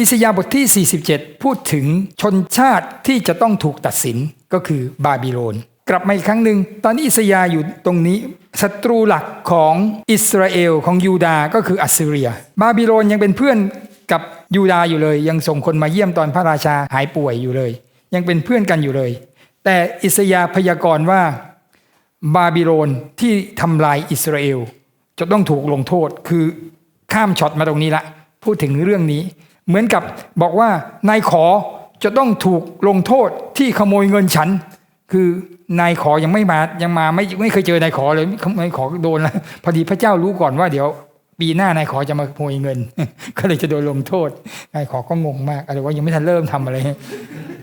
อิสยาบทที่ 47 พูดถึงชนชาติที่จะต้องถูกตัดสินก็คือบาบิโลน กลับมาอีกครั้งหนึ่ง ตอนนี้อิสยาอยู่ตรงนี้ศัตรูหลักของอิสราเอลของยูดาห์ก็คืออัสซีเรีย บาบิโลนยังเป็นเพื่อนกับยูดาห์อยู่เลย ยังส่งคนมาเยี่ยมตอนพระราชาหายป่วยอยู่เลย ยังเป็นเพื่อนกันอยู่เลย แต่อิสยาพยากรณ์ว่า บาบิโลนที่ทำลายอิสราเอลจะต้องถูกลงโทษคือข้ามช็อตมาตรงนี้ละพูดถึงเรื่องนี้ เหมือนกับบอกว่านายขอจะต้องถูกลงโทษที่ขโมยเงินฉัน คือนายขอยังไม่มายังมาไม่ไม่เคยเจอนายขอเลยนายขอโดนแล้วพอดีพระเจ้ารู้ก่อนว่าเดี๋ยว ปีหน้านายขอจะมาขโมยเงิน ก็เลยจะโดนลงโทษนายขอก็งงมากอะไรว่ายังไม่ทันเริ่มทำอะไร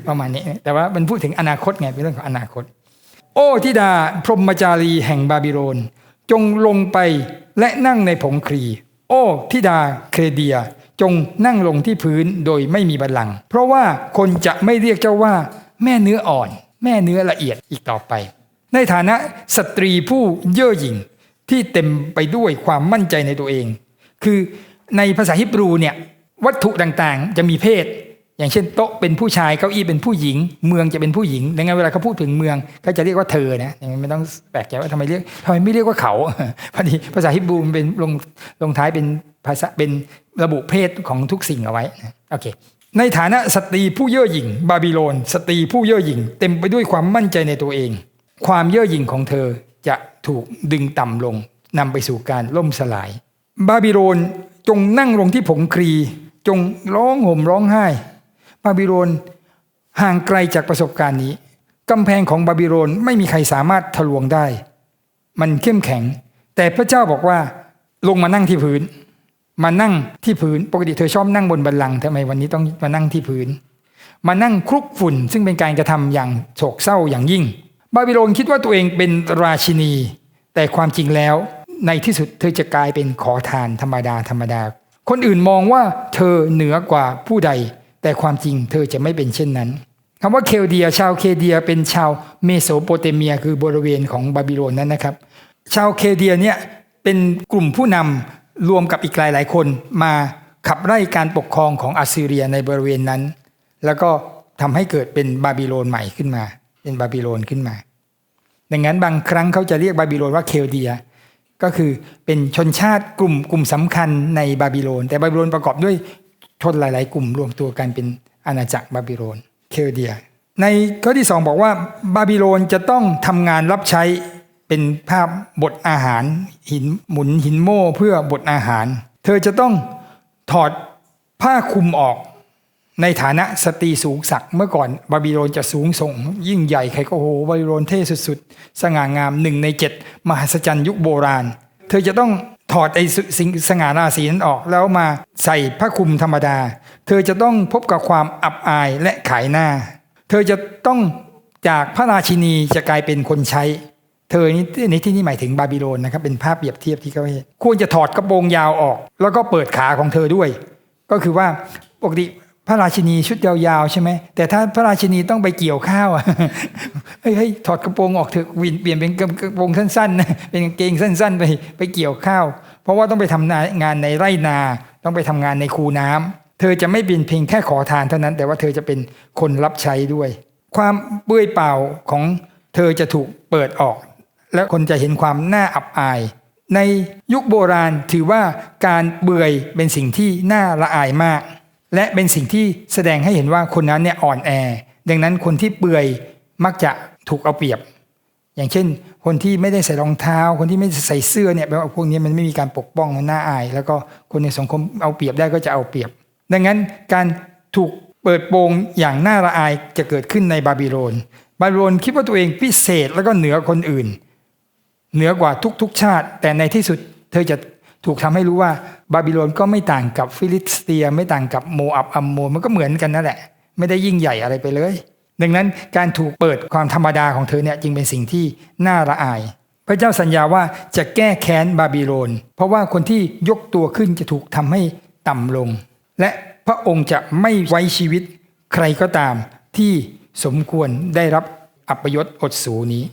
ประมาณนี้ แต่ว่ามันพูดถึงอนาคตไงเป็นเรื่องของอนาคต โอ้ทิดาพรหมจารีแห่งบาบิโลนจงลงไปและนั่งในผงครี โอ้ทิดาเครเดีย จงนั่งลงที่พื้นโดยไม่มีบัลลังก์เพราะว่าคนจะไม่เรียกเจ้าว่า แม่เนื้ออ่อน แม่เนื้อละเอียดอีกต่อไป ในฐานะสตรีผู้เย่อหยิ่งที่เต็มไปด้วยความมั่นใจในตัวเอง คือในภาษาฮิบรูเนี่ยวัตถุต่างๆ จะมีเพศ อย่างเช่นโต๊ะเป็นผู้ชายเก้าอี้เป็นผู้หญิง เมืองจะเป็นผู้หญิงดังนั้นเวลาเขาพูดถึงเมืองก็จะเรียกว่าเธอนะอย่างไม่ต้องแปลกใจว่าทำไมเรียกทำไมไม่เรียกว่าเขาพอดีภาษาฮิบรูมันเป็นลงลงท้ายเป็นภาษาเป็นระบุเพศของทุกสิ่งเอาไว้นะโอเคในฐานะสตรีผู้เย่อหยิ่ง บาบิโลน สตรีผู้เย่อหยิ่ง เต็มไปด้วยความมั่นใจในตัวเอง ความเย่อหยิ่งของเธอจะถูกดึงต่ำลงนำไปสู่การล่มสลาย บาบิโลนจงนั่งลงที่ผงครี จงร้องห่มร้องไห้ บาบิโลนห่างไกลจากประสบการณ์นี้กำแพงของบาบิโลนไม่มีใครสามารถทะลวงได้ มันเข้มแข็ง แต่พระเจ้าบอกว่าลงมานั่งที่พื้น มานั่งที่พื้นปกติเธอชอบนั่งบนบัลลังทำไมวันนี้ต้องมานั่งที่พื้น มานั่งคลุกฝุ่น ซึ่งเป็นการกระทำอย่างโศกเศร้าอย่างยิ่ง บาบิโลนคิดว่าตัวเองเป็นราชินี แต่ความจริงแล้วในที่สุดเธอจะกลายเป็นขอทานธรรมดาธรรมดา คนอื่นมองว่าเธอเหนือกว่าผู้ใด แต่ความจริงเธอจะไม่เป็นเช่นนั้นคำว่าเคลเดีย ชาวเคลเดีย เป็นชาวเมโสโปเตเมีย คือบริเวณของบาบิโลนนั้นนะครับ ชาวเคลเดียเนี่ยเป็นกลุ่มผู้นำรวมกับอีกหลายๆคนมาขับไล่การปกครองของอัสซีเรียในบริเวณนั้น แล้วก็ทำให้เกิดเป็นบาบิโลนใหม่ขึ้นมา เป็นบาบิโลนขึ้นมา ดังนั้นบางครั้งเขาจะเรียกบาบิโลนว่าเคลเดีย ก็คือเป็นชนชาติกลุ่มกลุ่มสำคัญในบาบิโลน แต่บาบิโลนประกอบด้วย ชนหลาย ๆ กลุ่มรวมตัวกันเป็นอาณาจักรบาบิโลนเคลเดีย ในข้อที่สองบอกว่าบาบิโลนจะต้องทำงานรับใช้เป็นภาพบทอาหารหินหมุนหินโม่เพื่อบทอาหาร เธอจะต้องถอดผ้าคลุมออกในฐานะสตรีสูงศักดิ์เมื่อก่อนบาบิโลนจะสูงส่ง ยิ่งใหญ่ใครก็โหบาบิโลนเท่สุดๆ สง่างามหนึ่งในเจ็ดมหัศจรรย์ยุคโบราณ เธอจะต้อง ถอดไอ้สิ่งสง่าราศีนั้นออกแล้วมาใส่ผ้าคลุมธรรมดา เธอจะต้องพบกับความอับอายและขายหน้า เธอจะต้องจากพระราชินีจะกลายเป็นคนใช้ เธอนี่ในที่นี้หมายถึงบาบิโลนนะครับเป็นภาพเปรียบเทียบที่เขาให้ควรจะถอดกระโปรงยาวออก แล้วก็เปิดขาของเธอด้วย ก็คือว่าปกติ พระราชินีชุดยาวๆใช่ไหมแต่ถ้าพระราชินีต้องไปเกี่ยวข้าวอะเฮ้ยถอดกระโปรงออกเถอะวินเปลี่ยนเป็นกระโปรงสั้นๆเป็นกางเกงสั้น ๆ ไปไปเกี่ยวข้าว เพราะว่าต้องไปทำงานในไร่นาต้องไปทำงานในคูน้ำเธอจะไม่เป็นเพียงแค่ขอทานเท่านั้น แต่ว่าเธอจะเป็นคนรับใช้ด้วย ความเปื่อเปล่าของเธอจะถูกเปิดออก และคนจะเห็นความน่าอับอาย ในยุคโบราณถือว่าการเบื่อเป็นสิ่งที่น่าละอายมาก และเป็นสิ่งที่แสดงให้เห็นว่าคนนั้นเนี่ยอ่อนแอ ดังนั้นคนที่เปื่อยมักจะถูกเอาเปรียบ อย่างเช่น คนที่ไม่ได้ใส่รองเท้า คนที่ไม่ใส่เสื้อเนี่ยแปลว่าพวกนี้มันไม่มีการปกป้องมันน่าอาย แล้วก็คนในสังคมเอาเปรียบได้ก็จะเอาเปรียบ ดังนั้นการถูกเปิดโปงอย่างน่าละอายจะเกิดขึ้นในบาบิโลน บาบิโลนคิดว่าตัวเองพิเศษแล้วก็เหนือคนอื่น เหนือกว่าทุกๆชาติ แต่ในที่สุดเธอจะ ถูกทำให้รู้ว่าบาบิโลนก็ไม่ต่างกับฟิลิสเตีย ไม่ต่างกับโมอับอัมโมมันก็เหมือนกันนั่นแหละ ไม่ได้ยิ่งใหญ่อะไรไปเลย ดังนั้นการถูกเปิดความธรรมดาของเธอเนี่ยจึงเป็นสิ่งที่น่าละอาย พระเจ้าสัญญาว่าจะแก้แค้นบาบิโลน เพราะว่าคนที่ยกตัวขึ้นจะถูกทำให้ต่ำลง และพระองค์จะไม่ไว้ชีวิตใครก็ตามที่สมควรได้รับอัปยศอดสูนี้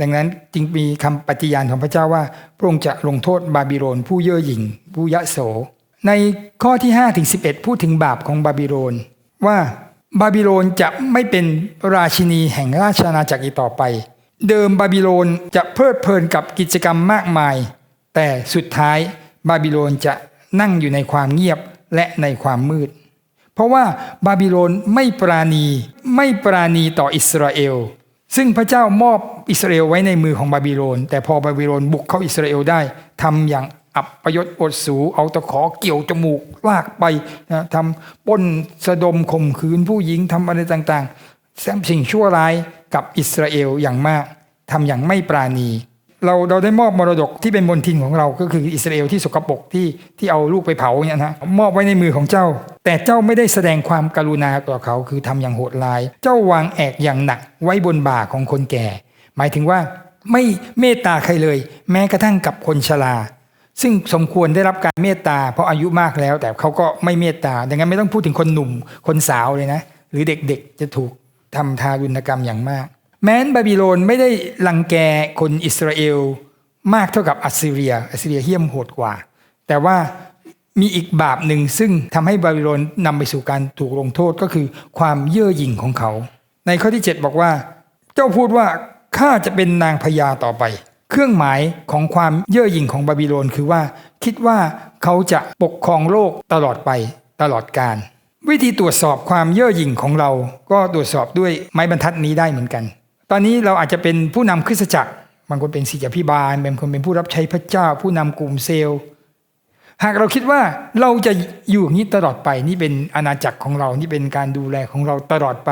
ดังนั้นจึงมีคำปฏิญาณของพระเจ้าว่าพระองค์จะลงโทษบาบิโลนผู้เย่อหยิ่งผู้ยะโส ในข้อที่5ถึง11 พูดถึงบาปของบาบิโลนว่าบาบิโลนจะไม่เป็นราชินีแห่งราชอาณาจักรอีกต่อไป เดิมบาบิโลนจะเพลิดเพลินกับกิจกรรมมากมาย แต่สุดท้ายบาบิโลนจะนั่งอยู่ในความเงียบและในความมืด เพราะว่าบาบิโลนไม่ปราณีไม่ปราณีต่ออิสราเอล ซึ่งพระเจ้ามอบอิสราเอลไว้ในมือของบาบิโลน แต่พอบาบิโลนบุกเข้าอิสราเอลได้ทำอย่างอับประยศอดสูเอาตะขอเกี่ยวจมูกลากไปนะทำป้นสะดมข่มขืนผู้หญิงทำอะไรต่างๆแซมสิ่งชั่วร้ายกับอิสราเอลอย่างมากทำอย่างไม่ปราณี เราเราได้มอบมรดกที่เป็นมนทินของเราก็คืออิสราเอลที่สกปรกที่ที่เอาลูกไปเผาเนี่ยนะมอบไว้ในมือของเจ้า แต่เจ้าไม่ได้แสดงความกรุณาต่อเขาคือทำอย่างโหดร้าย เจ้าวางแอกอย่างหนักไว้บนบ่าของคนแก่ หมายถึงว่าไม่เมตตาใครเลย แม้กระทั่งกับคนชราซึ่งสมควรได้รับการเมตตา เพราะอายุมากแล้ว แต่เขาก็ไม่เมตตาดังนั้นไม่ต้องพูดถึงคนหนุ่มคนสาวเลยนะ หรือเด็กๆจะถูกทำทารุณกรรมอย่างมาก แม้นบาบิโลนไม่ได้ลังแกคนอิสราเอลมากเท่ากับอัสซีเรีย อัสซีเรียเหี้ยมโหดกว่า แต่ว่ามีอีกบาปหนึ่งซึ่งทำให้บาบิโลนนำไปสู่การถูกลงโทษก็คือความเย่อหยิ่งของเขา ในข้อที่ 7 บอกว่า เจ้าพูดว่าข้าจะเป็นนางพญาต่อไป เครื่องหมายของความเย่อหยิ่งของบาบิโลนคือว่า คิดว่าเขาจะปกครองโลกตลอดไปตลอดกาลวิธีตรวจสอบความเย่อหยิ่งของเรา ก็ตรวจสอบด้วยไม้บรรทัดนี้ได้เหมือนกัน ตอนนี้เราอาจจะเป็นผู้นำคริสตจักร บางคนเป็นศิษยาพิบาลบางคนเป็นผู้รับใช้พระเจ้า ผู้นำกลุ่มเซลล์ หากเราคิดว่าเราจะอยู่อย่างนี้ตลอดไปนี่เป็นอาณาจักรของเรานี่เป็นการดูแลของเราตลอดไป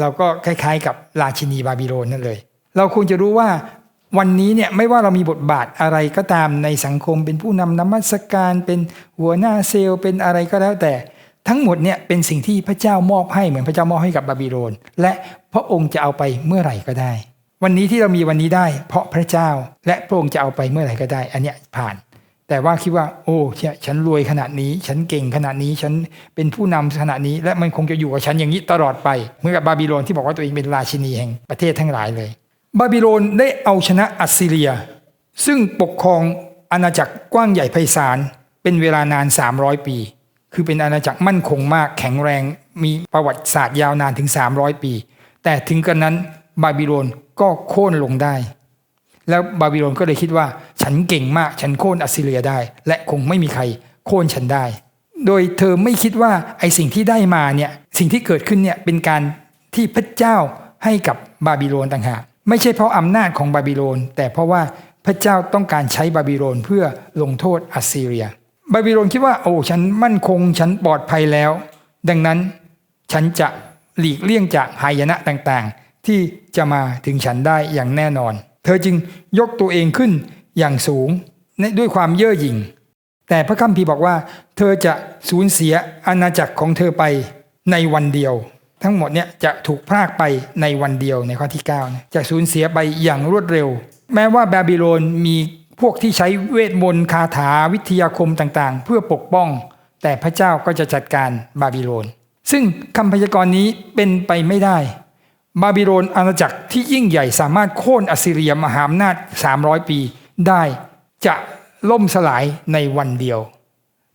เราก็คล้ายๆ กับราชินีบาบิโลนนั่นเลย เราควรจะรู้ว่าวันนี้เนี่ยไม่ว่าเรามีบทบาทอะไรก็ตามในสังคมเป็นผู้นำนมัสการเป็นหัวหน้าเซลล์เป็นอะไรก็แล้วแต่ ทั้งหมดเนี่ยเป็นสิ่งที่พระเจ้ามอบให้เหมือนพระเจ้ามอบให้กับบาบิโลนและพระองค์จะเอาไปเมื่อไหร่ก็ได้ วันนี้ที่เรามีวันนี้ได้ เพราะพระเจ้าและพระองค์จะเอาไปเมื่อไหร่ก็ได้ อันเนี้ยผ่าน แต่ว่าคิดว่า โอ้เนี่ยฉันรวยขนาดนี้ ฉันเก่งขนาดนี้ฉันเป็นผู้นำขนาดนี้ และมันคงจะอยู่กับฉันอย่างนี้ตลอดไปเหมือนกับบาบิโลนที่บอกว่าตัวเองเป็นราชินีแห่งประเทศทั้งหลายเลย บาบิโลนได้เอาชนะอัสซีเรีย ซึ่งปกครองอาณาจักรกว้างใหญ่ไพศาลเป็นเวลานาน 300 ปี คือเป็นอาณาจักรมั่นคงมากแข็งแรงมีประวัติศาสตร์ยาวนานถึง 300 ปี แต่ถึงกระนั้นบาบิโลนก็โค่นลงได้ แล้วบาบิโลนก็เลยคิดว่า ฉันเก่งมากฉันโค่นอัสซีเรียได้ และคงไม่มีใครโค่นฉันได้ โดยเธอไม่คิดว่าไอสิ่งที่ได้มาเนี่ยสิ่งที่เกิดขึ้นเนี่ยเป็นการที่พระเจ้าให้กับบาบิโลนต่างหากไม่ใช่เพราะอำนาจของบาบิโลน แต่เพราะว่าพระเจ้าต้องการใช้บาบิโลนเพื่อลงโทษอัสซีเรีย บาบิโลนคิดว่า โอ้ฉันมั่นคงฉันปลอดภัยแล้ว ดังนั้นฉันจะหลีกเลี่ยงจากหายนะต่างๆ ที่จะมาถึงฉันได้อย่างแน่นอน เธอจึงยกตัวเองขึ้นอย่างสูงด้วยความเย่อหยิ่ง แต่พระคัมภีร์บอกว่า เธอจะสูญเสียอาณาจักรของเธอไปในวันเดียว ทั้งหมดเนี่ยจะถูกพรากไปในวันเดียวในข้อที่9จะสูญเสียไปอย่างรวดเร็ว แม้ว่าบาบิโลนมี พวกที่ใช้เวทมนต์คาถาวิทยาคมต่างๆ เพื่อปกป้อง แต่พระเจ้าก็จะจัดการบาบิโลน ซึ่งคำพยากรณ์นี้เป็นไปไม่ได้ บาบิโลนอาณาจักรที่ยิ่งใหญ่สามารถโค่นอัสซีเรียมหาอำนาจ 300 ปีได้จะล่มสลายในวันเดียว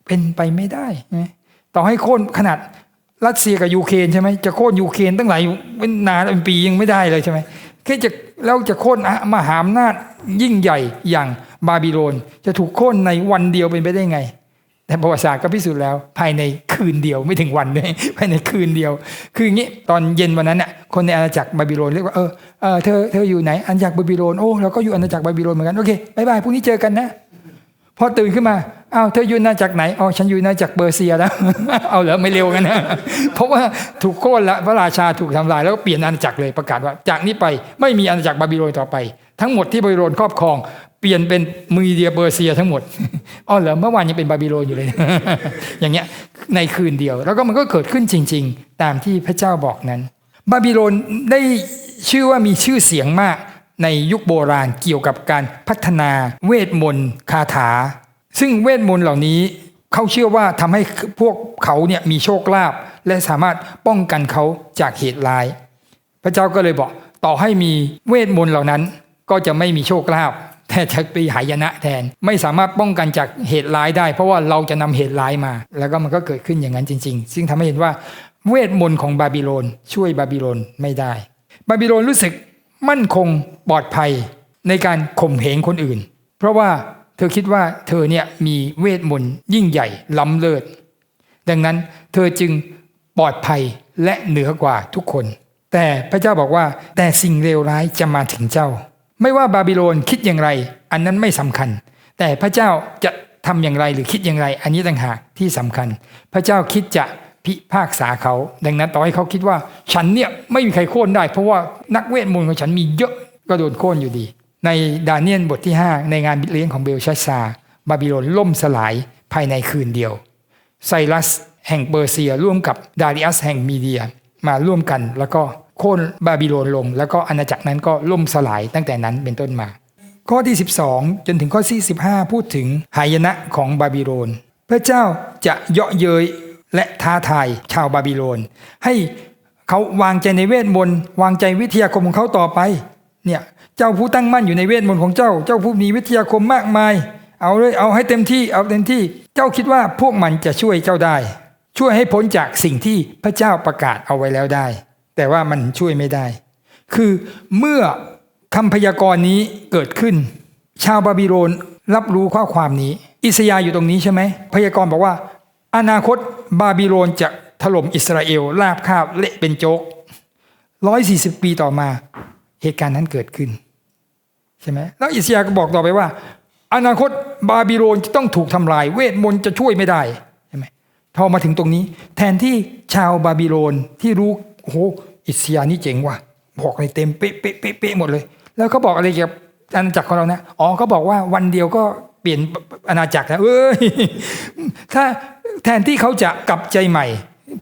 เป็นไปไม่ได้ ต่อให้โค่นขนาดรัสเซียกับยูเครนใช่ไหมจะโค่นยูเครนตั้งหลายเป็นนานเป็นปียังไม่ได้เลยใช่ไหม แค่จะแล้วจะโค่นมหาอำนาจยิ่งใหญ่อย่างบาบิโลน จะถูกโค่นในวันเดียวเป็นไปได้ไง แต่ประวัติศาสตร์ก็พิสูจน์แล้ว ภายในคืนเดียวไม่ถึงวันเลยภายในคืนเดียว คืออย่างนี้ตอนเย็นวันนั้นน่ะคนในอาณาจักรบาบิโลนเรียกว่าเออเออเธอเธออยู่ไหนอาณาจักรบาบิโลนโอ้เราก็อยู่อาณาจักรบาบิโลนเหมือนกันโอเคบายบายพรุ่งนี้เจอกันนะ พอตื่นขึ้นมาอ้าวเธออยู่อาณาจักรไหนอ๋อฉันอยู่อาณาจักรเปอร์เซียแล้วเอาเหรอไม่เร็วกันนะเพราะว่าถูกโค่นละพระราชาถูกทำลายแล้วก็เปลี่ยนอาณาจักรเลยประกาศว่า จากนี้ไปไม่มีอาณาจักรบาบิโลนต่อไป ทั้งหมดที่บาบิโลนครอบครอง เปลี่ยนเป็นมือเดียเปอร์เซียทั้งหมดอ๋อเหรอเมื่อวานยังเป็นบาบิโลนอยู่เลย อย่างเงี้ยในคืนเดียว แล้วก็มันก็เกิดขึ้นจริง ๆ ตามที่พระเจ้าบอกนั้น บาบิโลนได้ชื่อว่ามีชื่อเสียงมาก ในยุคโบราณเกี่ยวกับการพัฒนาเวทมนต์คาถา ซึ่งเวทมนต์เหล่านี้เขาเชื่อว่าทำให้พวกเขาเนี่ยมีโชคลาภและสามารถป้องกันเขาจากเหตุร้าย พระเจ้าก็เลยบอกต่อให้มีเวทมนต์เหล่านั้นก็จะไม่มีโชคลาภแต่จะไปหายนะแทนไม่สามารถป้องกันจากเหตุร้ายได้ เพราะว่าเราจะนำเหตุร้ายมา แล้วก็มันก็เกิดขึ้นอย่างนั้นจริง ๆ ซึ่งทำให้เห็นว่าเวทมนต์ของบาบิโลนช่วยบาบิโลนไม่ได้ บาบิโลนรู้สึก มั่นคงปลอดภัยในการข่มเหงคนอื่น เพราะว่าเธอคิดว่าเธอเนี่ยมีเวทมนต์ยิ่งใหญ่ล้ำเลิศดังนั้นเธอจึงปลอดภัยและเหนือกว่าทุกคน แต่พระเจ้าบอกว่า แต่สิ่งเลวร้ายจะมาถึงเจ้า ไม่ว่าบาบิโลนคิดอย่างไร อันนั้นไม่สำคัญ แต่พระเจ้าจะทำอย่างไรหรือคิดอย่างไร อันนี้ต่างหากที่สำคัญ พระเจ้าคิดจะ พิพากษาเขา ดังนั้นต่อให้เขาคิดว่า ฉันเนี่ยไม่มีใครโค่นได้ เพราะว่านักเวทมนต์ของฉันมีเยอะก็โดนโค่นอยู่ดี ในดาเนียลบทที่ 5 ในงานบิดเลี้ยงของเบลชาซาบาบิโลนล่มสลายภายในคืนเดียวไซรัสแห่งเปอร์เซียร่วมกับดาริอัสแห่งมีเดียมาร่วมกันแล้วก็โค่นบาบิโลนลง แล้วก็อาณาจักรนั้นก็ล่มสลายตั้งแต่นั้นเป็นต้นมา ข้อที่ 12 จนถึงข้อที่15 พูดถึงหายนะของบาบิโลน พระเจ้าจะเยาะเย้ย และท้าทายชาวบาบิโลน ให้เขาวางใจในเวทมนต์วางใจวิทยาคมของเขาต่อไป เนี่ยเจ้าผู้ตั้งมั่นอยู่ในเวทมนต์ของเจ้า เจ้าผู้มีวิทยาคมมากมาย เอาเลยเอาให้เต็มที่เอาเต็มที่ เจ้าคิดว่าพวกมันจะช่วยเจ้าได้ ช่วยให้พ้นจากสิ่งที่พระเจ้าประกาศเอาไว้แล้วได้ แต่ว่ามันช่วยไม่ได้ คือเมื่อคำพยากรณ์นี้เกิดขึ้น ชาวบาบิโลนรับรู้ข้อความนี้ อิสยาอยู่ตรงนี้ใช่ไหมพยากรณ์บอกว่า อนาคตบาบิโลนจะถล่มอิสราเอลลาบคาบเละเป็นโจกร้อยสี่สิบปีต่อมา เหตุการณ์นั้นเกิดขึ้น ใช่ไหมแล้วอิสยาห์ก็บอกต่อไปว่า อนาคตบาบิโลนจะต้องถูกทำลาย เวทมนต์จะช่วยไม่ได้ใช่ไหมพอมาถึงตรงนี้ แทนที่ชาวบาบิโลนที่รู้โอ้โหอิสยาห์นี่เจ๋งว่ะบอกอะไรเต็มเป๊ะเป๊ะเป๊ะเป๊ะหมดเลย แล้วเขาบอกอะไรเกี่ยวกับอาณาจักรของเรานะอ๋อเขาบอกว่าวันเดียวก็เปลี่ยนอาณาจักรแล้วเอ้ยถ้า แทนที่เขาจะกลับใจใหม่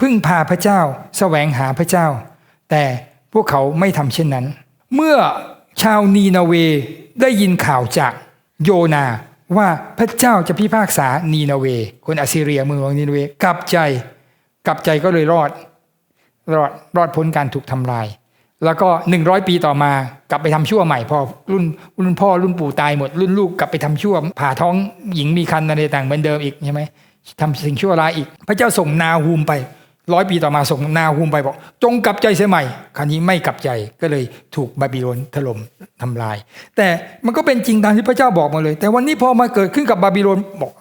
พึ่งพาพระเจ้าแสวงหาพระเจ้า แต่พวกเขาไม่ทำเช่นนั้น เมื่อชาวนีนาเวได้ยินข่าวจากโยนาว่าพระเจ้าจะพิพากษานีนาเว คนอสซีเรียเมืองของนีนาเวกลับใจกลับใจก็เลยรอด รอดรอดพ้นการถูกทำลาย แล้วก็หนึ่งร้อยปีต่อมากลับไปทำชั่วใหม่พอรุ่นรุ่นพ่อรุ่นปู่ตายหมด รุ่นลูกกลับไปทำชั่วผ่าท้องหญิงมีคันอะไรต่างเหมือนเดิมอีกใช่ไหม ทำสิ่งชั่วร้ายอีก พระเจ้าส่งนาฮูมไปร้อยปีต่อมาส่งนาฮูมไปบอก จงกลับใจเสียใหม่ คราวนี้ไม่กลับใจก็เลยถูกบาบิโลนถล่มทำลาย แต่มันก็เป็นจริงตามที่พระเจ้าบอกมาเลย แต่วันนี้พอมาเกิดขึ้นกับบาบิโลนบอก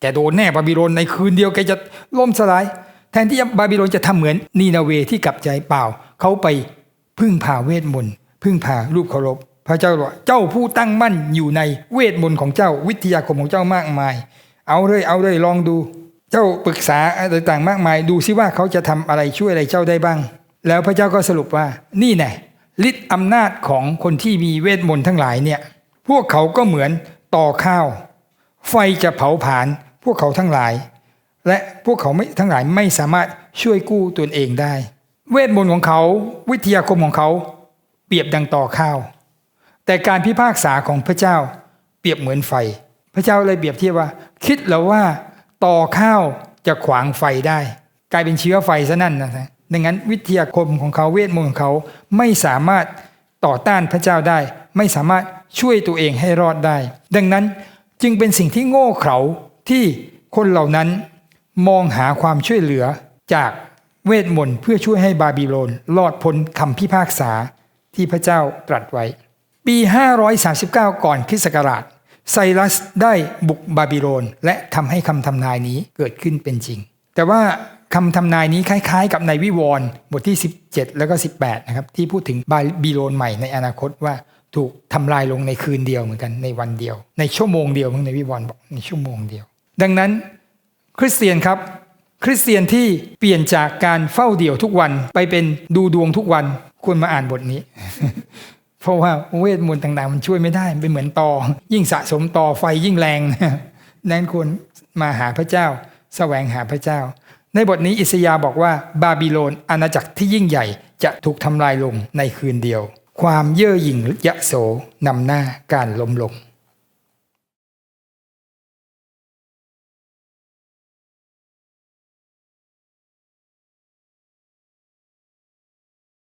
แกโดนแน่บาบิโลนในคืนเดียวแกจะล่มสลาย แทนที่บาบิโลนจะทำเหมือนนีนาเวที่กลับใจเปล่า เขาไปพึ่งพาเวทมนต์พึ่งพารูปเคารพพระเจ้าบอกเจ้าผู้ตั้งมั่นอยู่ในเวทมนต์ของเจ้าวิทยาคมของเจ้ามากมาย เอาเลยเอาเลยลองดู เจ้าปรึกษาต่างๆมากมาย ดูซิว่าเขาจะทำอะไรช่วยอะไรเจ้าได้บ้าง แล้วพระเจ้าก็สรุปว่า นี่แน่ฤทธิ์อำนาจของคนที่มีเวทมนต์ทั้งหลายเนี่ย พวกเขาก็เหมือนต่อข้าว ไฟจะเผาผลาญพวกเขาทั้งหลาย และพวกเขาไม่ทั้งหลายไม่สามารถช่วยกู้ตนเองได้ เวทมนต์ของเขาวิทยาคมของเขาเปรียบดังต่อข้าว แต่การพิพากษาของพระเจ้าเปรียบเหมือนไฟ พระเจ้าเลยเปรียบเทียบว่า คิดแล้วว่าต่อข้าวจะขวางไฟได้ กลายเป็นเชื้อไฟซะนั่นนะฮะดังนั้นวิทยาคมของเขาเวทมนต์ของเขาไม่สามารถต่อต้านพระเจ้าได้ ไม่สามารถช่วยตัวเองให้รอดได้ ดังนั้นจึงเป็นสิ่งที่โง่เขลาที่คนเหล่านั้นมองหาความช่วยเหลือจากเวทมนต์เพื่อช่วยให้บาบิโลนรอดพ้นคำพิพากษาที่พระเจ้าตรัสไว้ ปี 539 ก่อนคริสต์ศักราช ไซรัสได้บุกบาบิโลน และทำให้คำทำนายนี้เกิดขึ้นเป็นจริง แต่ว่าคำทำนายนี้คล้ายๆ กับในวิวรณ์บทที่ 17 แล้วก็ 18 นะครับ ที่พูดถึงบาบิโลนใหม่ในอนาคตว่าถูกทำลายลงในคืนเดียวเหมือนกันในวันเดียว ในชั่วโมงเดียวมั้งในวิวรณ์บอกในชั่วโมงเดียว ดังนั้นคริสเตียนครับ คริสเตียนที่เปลี่ยนจากการเฝ้าเดี่ยวทุกวันไปเป็นดูดวงทุกวันควรมาอ่านบทนี้ ราะว่าเวทมนต์ต่างๆ มันช่วยไม่ได้เป็นเหมือนตอ ยิ่งสะสมตอไฟยิ่งแรงนั้นควรมาหาพระเจ้า แสวงหาพระเจ้า ในบทนี้อิสยาบอกว่า บาบิโลนอาณาจักรที่ยิ่งใหญ่จะถูกทำลายลงในคืนเดียว ความเย่อหยิ่งยะโสนำหน้าการล้มลง